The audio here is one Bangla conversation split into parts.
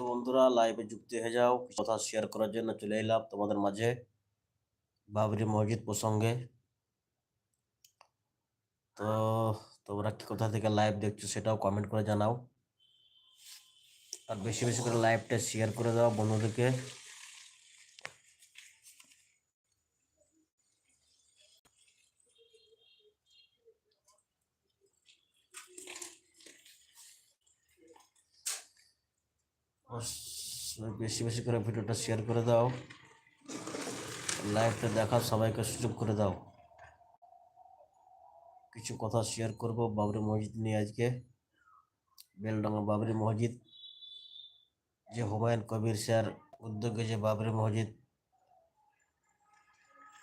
তো বন্ধুরা লাইভে যুক্ত হয়ে যাও। কথা শেয়ার করার জন্য চলে এলাম তোমাদের মাঝে বাবরি মসজিদ প্রসঙ্গে। তো তোমরা কি কোথা থেকে লাইভ দেখছ সেটাও কমেন্ট করে জানাও। আর বেশি বেশি করে লাইভটা শেয়ার করে দাও বন্ধুদেরকে। বেশি বেশি করে ভিডিওটা শেয়ার করে দাও। লাইভটা দেখার সবাইকে সুযোগ করে দাও। কিছু কথা শেয়ার করব বাবরি মসজিদ নিয়ে আজকে। বেলডাঙ্গা বাবরি মসজিদ। যে হুমায়ুন কবির স্যার উদ্যোগে যে বাবরি মসজিদ।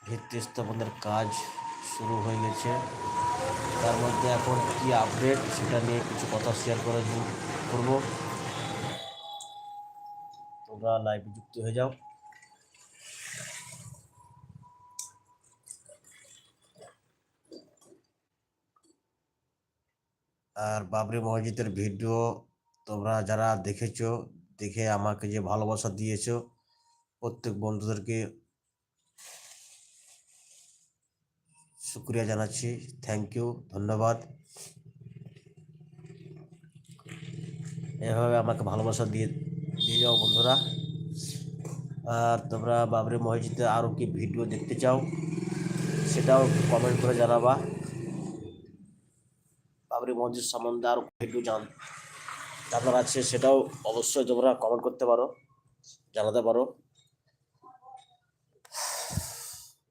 ভিত্তি স্থাপনের কাজ শুরু হয়ে গেছে। তার মধ্যে এখন কি আপডেট সেটা নিয়ে কিছু কথা শেয়ার করে করব। তোমরা লাইভে যুক্ত হয়ে যাও। আর বাবরি মসজিদের ভিডিও তোমরা যারা দেখেছ, দেখে আমাকে যে ভালোবাসা দিয়েছ, প্রত্যেক বন্ধুদেরকে শুক্রিয়া জানাচ্ছি। থ্যাংক ইউ ধন্যবাদ। এভাবে আমাকে ভালোবাসা দিয়ে যাও বন্ধুরা। আর তোমরা বাবরি মসজিদে আরও কি ভিডিও দেখতে চাও, সেটাও কমেন্ট করে জানাবা। বাবরি মসজিদ সম্বন্ধে আরও ভিডিও জান, জানার আছে, সেটাও অবশ্যই তোমরা কমেন্ট করতে পারো, জানাতে পারো।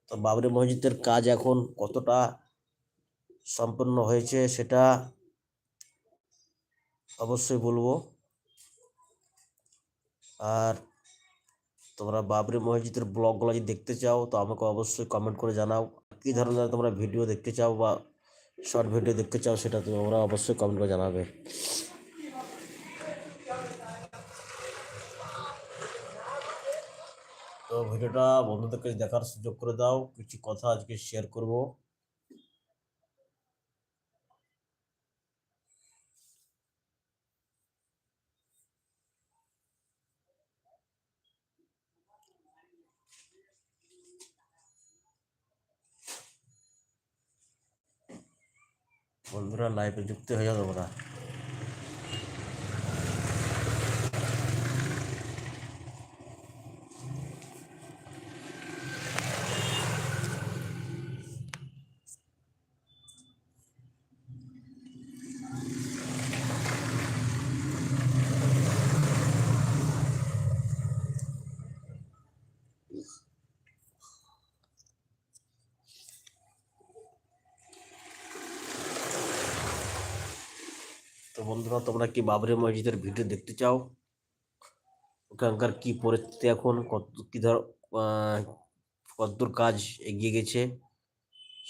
তো বাবরি মসজিদের কাজ এখন কতটা সম্পন্ন হয়েছে, সেটা অবশ্যই বলব। আর তোমরা বাবরি মসজিদের ব্লগগুলো যদি দেখতে চাও, তো আমাকে অবশ্যই কমেন্ট করে জানাও। কী ধরনের তোমরা ভিডিও দেখতে চাও বা শর্ট ভিডিও দেখতে চাও সেটা তোমরা অবশ্যই কমেন্ট করে জানাবে। তো ভিডিওটা বন্ধুদের কাছে দেখার সুযোগ করে দাও। কিছু কথা আজকে শেয়ার করব। বন্ধুরা লাইভে যুক্ত হয়ে যাও তোমরা। বন্ধুরা, তোমরা কি বাবরি মসজিদের ভিডিও দেখতে চাও? ওখানকার কি পরিস্থিতি এখন? কত, কী ধর কতদূর কাজ এগিয়ে গেছে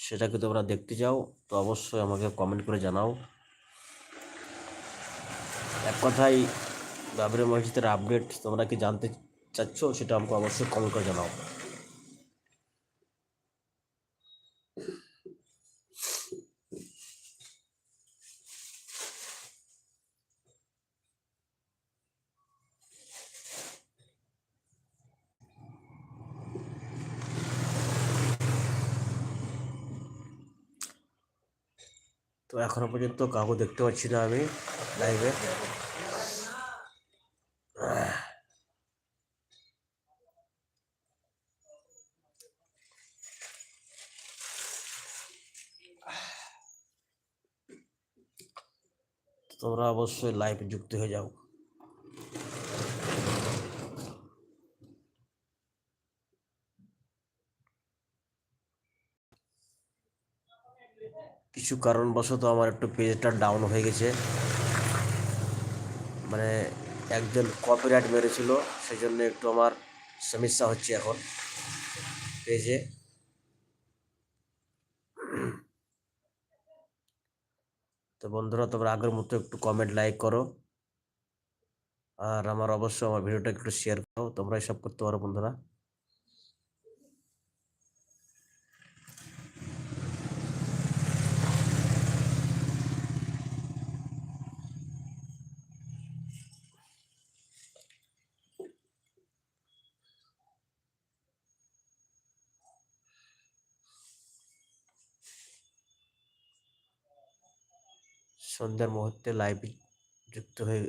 সেটাকে তোমরা দেখতে চাও, তো অবশ্যই আমাকে কমেন্ট করে জানাও। এক কথায়, বাবরি মসজিদের আপডেট তোমরা কি জানতে চাচ্ছ সেটা আমাকে অবশ্যই কমেন্ট করে জানাও। তো এখনও পর্যন্ত কাউকে দেখতে পাচ্ছি না আমি লাইভে তোমরা অবশ্যই লাইভে যুক্ত হয়ে যাও। কিছু কারণবশত আমার একটু পেজটা ডাউন হয়ে গেছে। মানে একজন কপিরাইট মেরেছিল সেই জন্য একটু আমার সমস্যা হচ্ছে এখন পেজে তো বন্ধুরা, তোমরা আগের মতো একটু কমেন্ট লাইক করো। আর আমার অবশ্যই আমার ভিডিওটা একটু শেয়ার করো। তোমরা এসব করতে পারো বন্ধুরা। সন্ধ্যার মুহূর্তে লাইভে যুক্ত হয়ে,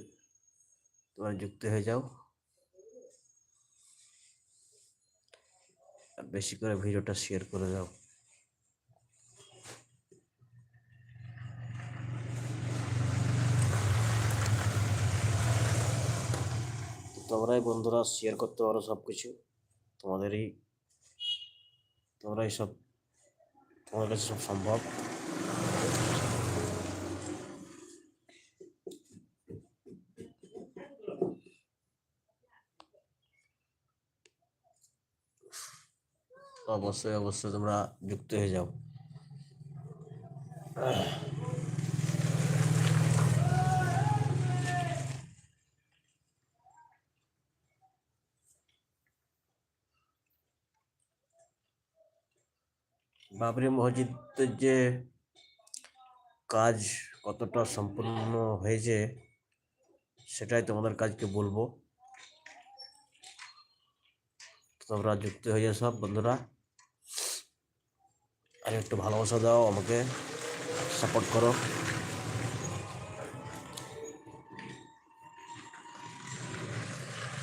তোমরা যুক্ত হয়ে যাও। বেশি করে ভিডিওটা শেয়ার করে দাও। তোমরাই বন্ধুরা শেয়ার করতে পারো সব কিছু তোমাদেরই, তোমরাই সব, তোমাদের কাছে সব সম্ভব। অবশ্যই অবশ্যই তোমরা যুক্ত হয়ে যাও বাবরি মসজিদের যে কাজ কতটা সম্পূর্ণ হয়েছে সেটাই তোমাদের কাজকে বলব তোমরা যুক্ত হয়ে যাও সব বন্ধুরা আর একটু ভালোবাসা দাও আমাকে। সাপোর্ট করো।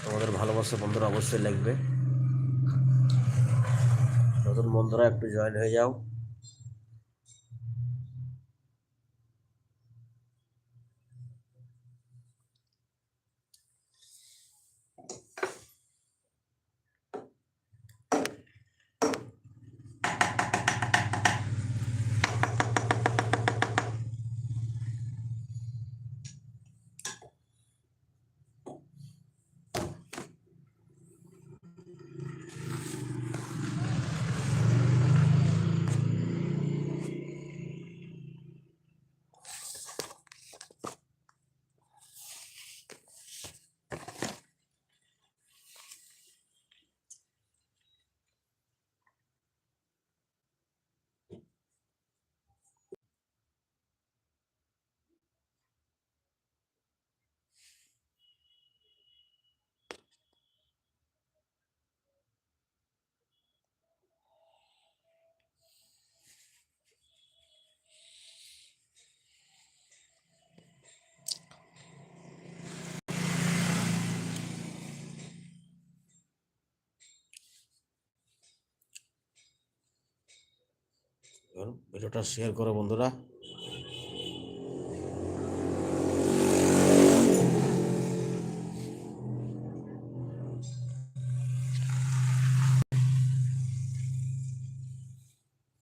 তোমাদের ভালোবাসা বন্ধুরা অবশ্যই লাগবে। নতুন বন্ধুরা একটু জয়েন হয়ে যাও। ভিডিওটা শেয়ার করো বন্ধুরা।